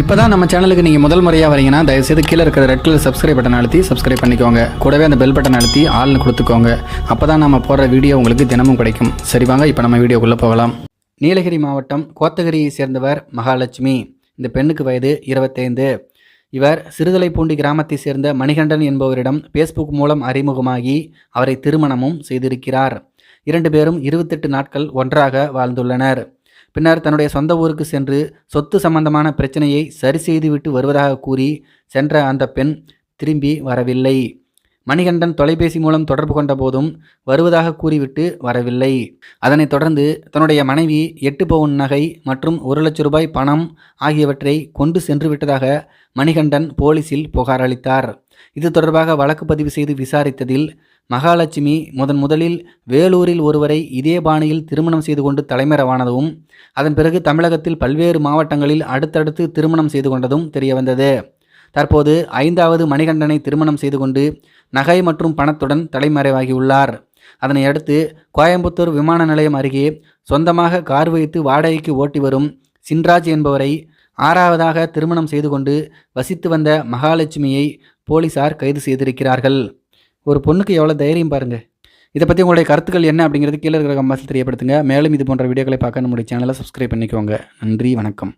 இப்போ தான் நம்ம சேனலுக்கு நீங்கள் முதல் முறையாக வரீங்கன்னா தயவுசெய்து கீழே இருக்கிற ரெட் கலர் சப்ஸ்கிரைப் பட்டன் அழுத்தி சப்ஸ்கிரைப் பண்ணிக்கோங்க. கூடவே அந்த பெல் பட்டன் அழுத்தி ஆள்னு கொடுத்துக்கோங்க. அப்போ தான் நம்ம போடுற வீடியோ உங்களுக்கு தினமும் கிடைக்கும். சரி வாங்க இப்போ நம்ம வீடியோக்குள்ளே போகலாம். நீலகிரி மாவட்டம் கோத்தகிரியை சேர்ந்தவர் மகாலட்சுமி. இந்த பெண்ணுக்கு வயது இருபத்தைந்து. இவர் சிறுதலைப்பூண்டி கிராமத்தை சேர்ந்த மணிகண்டன் என்பவரிடம் ஃபேஸ்புக் மூலம் அறிமுகமாகி அவரை திருமணமும் செய்திருக்கிறார். இரண்டு பேரும் இருபத்தெட்டு நாட்கள் ஒன்றாக வாழ்ந்துள்ளனர். பின்னர் தன்னுடைய சொந்த ஊருக்கு சென்று சொத்து சம்பந்தமான பிரச்சனையை சரி செய்துவிட்டு வருவதாக கூறி சென்ற அந்த பெண் திரும்பி வரவில்லை. மணிகண்டன் தொலைபேசி மூலம் தொடர்பு கொண்ட போதும் வருவதாக கூறிவிட்டு வரவில்லை. அதனைத் தொடர்ந்து தன்னுடைய மனைவி எட்டு பவுன் நகை மற்றும் ஒரு லட்சம் ரூபாய் பணம் ஆகியவற்றை கொண்டு சென்று விட்டதாக மணிகண்டன் போலீசில் புகார் அளித்தார். இது தொடர்பாக வழக்கு பதிவு செய்து விசாரித்ததில் மகாலட்சுமி முதன் முதலில் வேலூரில் ஒருவரை இதே பாணியில் திருமணம் செய்து கொண்டு தலைமறைவானதும் அதன் பிறகு தமிழகத்தில் பல்வேறு மாவட்டங்களில் அடுத்தடுத்து திருமணம் செய்து கொண்டதும் தெரியவந்தது. தற்போது ஐந்தாவது மணிகண்டனை திருமணம் செய்து கொண்டு நகை மற்றும் பணத்துடன் தலைமறைவாகியுள்ளார். அதனை அடுத்து கோயம்புத்தூர் விமான நிலையம் அருகே சொந்தமாக கார் வைத்து வாடகைக்கு ஓட்டி வரும் சின்ராஜ் என்பவரை ஆறாவதாக திருமணம் செய்து கொண்டு வசித்து வந்த மகாலட்சுமியை போலீசார் கைது செய்திருக்கிறார்கள். ஒரு பொண்ணுக்கு எவ்வளோ தைரியம் பாருங்கள் இதை பற்றி உங்களுடைய கருத்துக்கள் என்ன அப்படிங்கிறது கீழே இருக்கிற கம்பாசில் தெரியப்படுத்துங்க. மேலும் இது போன்ற வீடியோக்களை பார்க்க நம்முடைய சேனலை சப்ஸ்கிரைப் பண்ணிக்கோங்க. நன்றி வணக்கம்.